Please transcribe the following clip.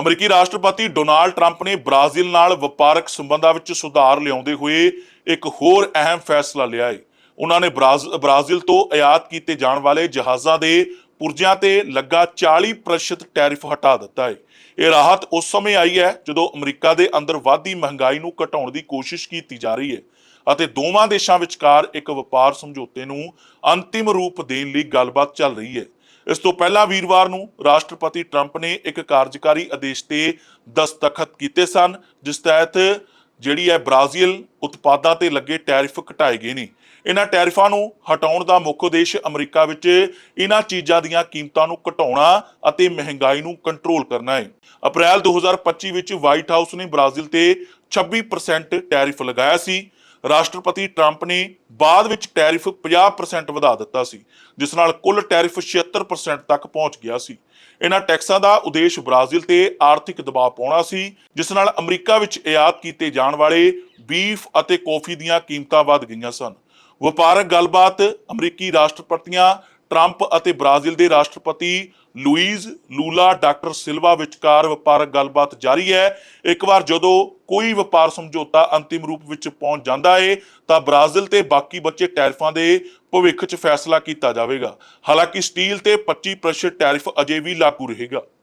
ਅਮਰੀਕੀ ਰਾਸ਼ਟਰਪਤੀ Donald Trump ਨੇ ਬ੍ਰਾਜ਼ੀਲ ਨਾਲ ਵਪਾਰਕ ਸੰਬੰਧਾਂ ਵਿੱਚ ਸੁਧਾਰ ਲਿਆਉਂਦੇ ਹੋਏ ਇੱਕ ਹੋਰ ਅਹਿਮ ਫੈਸਲਾ ਲਿਆ ਹੈ। ਉਹਨਾਂ ਨੇ ਬ੍ਰਾਜ਼- ਬ੍ਰਾਜ਼ੀਲ ਤੋਂ ਆਯਾਤ ਕੀਤੇ ਜਾਣ ਵਾਲੇ ਜਹਾਜ਼ਾਂ ਦੇ ਪੁਰਜਿਆਂ ਤੇ ਲੱਗਾ 40% ਟੈਰਿਫ ਹਟਾ ਦਿੱਤਾ ਹੈ। ਇਹ ਰਾਹਤ ਉਸ ਸਮੇਂ ਆਈ ਹੈ ਜਦੋਂ ਅਮਰੀਕਾ ਦੇ ਅੰਦਰ ਵਾਧੀ ਮਹਿੰਗਾਈ ਨੂੰ ਘਟਾਉਣ ਦੀ ਕੋਸ਼ਿਸ਼ ਕੀਤੀ ਜਾ ਰਹੀ ਹੈ ਅਤੇ ਦੋਵਾਂ ਦੇਸ਼ਾਂ ਵਿਚਕਾਰ ਇੱਕ ਵਪਾਰ ਸਮਝੌਤੇ ਨੂੰ ਅੰਤਿਮ ਰੂਪ ਦੇਣ ਲਈ ਗੱਲਬਾਤ ਚੱਲ ਰਹੀ ਹੈ। ਇਸ ਤੋਂ ਪਹਿਲਾਂ ਵੀਰਵਾਰ ਨੂੰ ਰਾਸ਼ਟਰਪਤੀ ਟਰੰਪ ਨੇ ਇੱਕ ਕਾਰਜਕਾਰੀ ਆਦੇਸ਼ ਤੇ ਦਸਤਖਤ ਕੀਤੇ ਸਨ, ਜਿਸ ਤਹਿਤ ਜਿਹੜੀ ਹੈ ਬ੍ਰਾਜ਼ੀਲ ਉਤਪਾਦਾਂ ਤੇ ਲੱਗੇ ਟੈਰਿਫ ਘਟਾਏ ਗਏ ਨੇ। ਇਹਨਾਂ ਟੈਰਿਫਾਂ ਨੂੰ ਹਟਾਉਣ ਦਾ ਮੁੱਖ ਉਦੇਸ਼ ਅਮਰੀਕਾ ਵਿੱਚ ਇਹਨਾਂ ਚੀਜ਼ਾਂ ਦੀਆਂ ਕੀਮਤਾਂ ਨੂੰ ਘਟਾਉਣਾ ਅਤੇ ਮਹਿੰਗਾਈ ਨੂੰ ਕੰਟਰੋਲ ਕਰਨਾ ਹੈ। ਅਪ੍ਰੈਲ 2025 ਵਿੱਚ ਵਾਈਟ ਹਾਊਸ ਨੇ ਬ੍ਰਾਜ਼ੀਲ ਤੇ 26% ਟੈਰਿਫ ਲਗਾਇਆ ਸੀ। ਰਾਸ਼ਟਰਪਤੀ ਟਰੰਪ ਨੇ ਬਾਅਦ ਵਿੱਚ ਟੈਰਿਫ 50% ਵਧਾ ਦਿੱਤਾ ਸੀ, ਜਿਸ ਨਾਲ ਕੁੱਲ ਟੈਰਿਫ 76% ਤੱਕ ਪਹੁੰਚ ਗਿਆ ਸੀ। ਇਹਨਾਂ ਟੈਕਸਾਂ ਦਾ ਉਦੇਸ਼ ਬ੍ਰਾਜ਼ੀਲ ਤੇ ਆਰਥਿਕ ਦਬਾਅ ਪਾਉਣਾ ਸੀ, ਜਿਸ ਨਾਲ ਅਮਰੀਕਾ ਵਿੱਚ ਆਯਾਤ ਕੀਤੇ ਜਾਣ ਵਾਲੇ ਬੀਫ ਅਤੇ ਕੌਫੀ ਦੀਆਂ ਕੀਮਤਾਂ ਵਧ ਗਈਆਂ ਸਨ। ਵਪਾਰਕ ਗੱਲਬਾਤ ਅਮਰੀਕੀ ਰਾਸ਼ਟਰਪਤੀਆਂ ਟਰੰਪ ਅਤੇ ਬ੍ਰਾਜ਼ੀਲ ਦੇ ਰਾਸ਼ਟਰਪਤੀ ਲੂਈਜ਼ ਲੂਲਾ, ਡਾਕਟਰ ਸਿਲਵਾ ਵਿਚਕਾਰ ਵਪਾਰਕ ਗੱਲਬਾਤ ਜਾਰੀ ਹੈ। ਇੱਕ ਵਾਰ ਜਦੋਂ ਕੋਈ ਵਪਾਰ ਸਮਝੌਤਾ ਅੰਤਿਮ ਰੂਪ ਵਿੱਚ ਪਹੁੰਚ ਜਾਂਦਾ ਏ, ਤਾਂ ਬ੍ਰਾਜ਼ੀਲ ਤੇ ਬਾਕੀ ਬਚੇ ਟੈਰਿਫਾਂ ਦੇ ਭਵਿੱਖ 'ਚ ਫੈਸਲਾ ਕੀਤਾ ਜਾਵੇਗਾ। ਹਾਲਾਂਕਿ ਸਟੀਲ ਤੇ 25% ਟੈਰਿਫ ਅਜੇ ਵੀ ਲਾਗੂ ਰਹੇਗਾ।